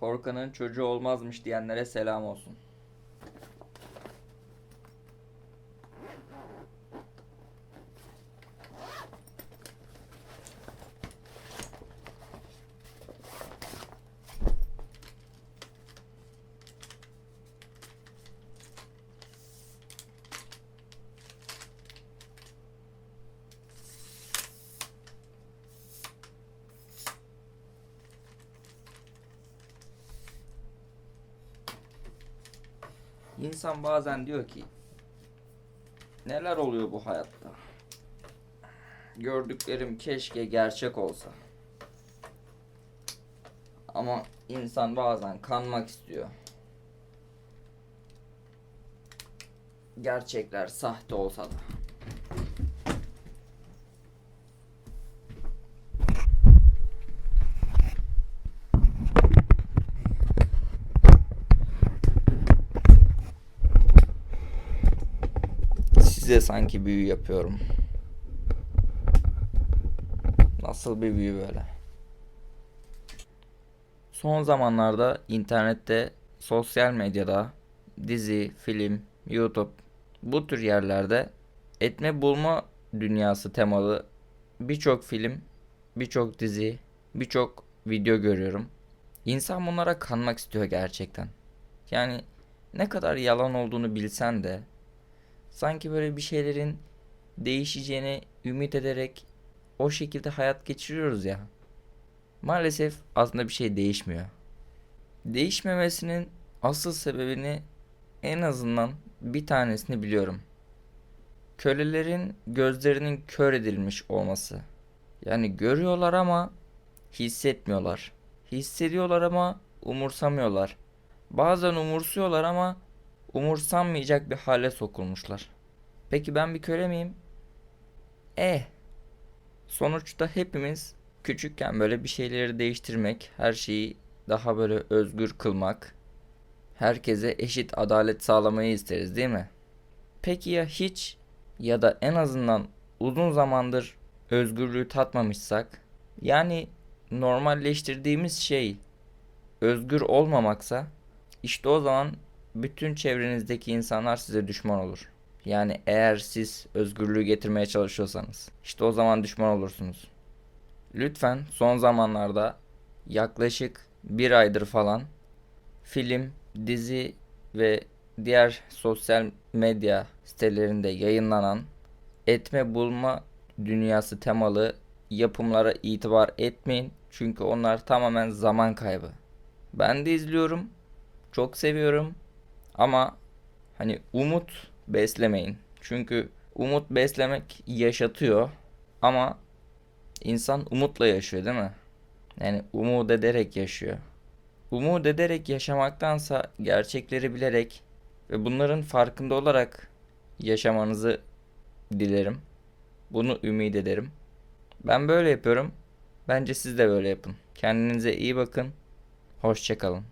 Korkanın çocuğu olmazmış diyenlere selam olsun. İnsan bazen diyor ki neler oluyor bu hayatta? Gördüklerim keşke gerçek olsa. Ama insan bazen kanmak istiyor. Gerçekler sahte olsa da. Size sanki büyü yapıyorum. Nasıl bir büyü böyle? Son zamanlarda internette, sosyal medyada, dizi, film, YouTube bu tür yerlerde etme bulma dünyası temalı birçok film, birçok dizi, birçok video görüyorum. İnsan bunlara kanmak istiyor gerçekten. Yani ne kadar yalan olduğunu bilsen de sanki böyle bir şeylerin değişeceğini ümit ederek o şekilde hayat geçiriyoruz ya. Maalesef aslında bir şey değişmiyor. Değişmemesinin asıl sebebini en azından bir tanesini biliyorum. Kölelerin gözlerinin kör edilmiş olması. Yani görüyorlar ama hissetmiyorlar. Hissediyorlar ama umursamıyorlar. Bazen umursuyorlar ama umursanmayacak bir hale sokulmuşlar. Peki ben bir köle miyim? Eh. Sonuçta hepimiz küçükken böyle bir şeyleri değiştirmek, her şeyi daha böyle özgür kılmak, herkese eşit adalet sağlamayı isteriz değil mi? Peki ya hiç ya da en azından uzun zamandır özgürlüğü tatmamışsak? Yani normalleştirdiğimiz şey özgür olmamaksa işte o zaman bütün çevrenizdeki insanlar size düşman olur. Yani eğer siz özgürlüğü getirmeye çalışıyorsanız işte o zaman düşman olursunuz. Lütfen son zamanlarda yaklaşık bir aydır falan film, dizi ve diğer sosyal medya sitelerinde yayınlanan etme bulma dünyası temalı yapımlara itibar etmeyin. Çünkü onlar tamamen zaman kaybı. Ben de izliyorum. Çok seviyorum. Ama hani umut beslemeyin. Çünkü umut beslemek yaşatıyor. Ama insan umutla yaşıyor değil mi? Yani umut ederek yaşıyor. Umut ederek yaşamaktansa gerçekleri bilerek ve bunların farkında olarak yaşamanızı dilerim. Bunu ümit ederim. Ben böyle yapıyorum. Bence siz de böyle yapın. Kendinize iyi bakın. Hoşçakalın.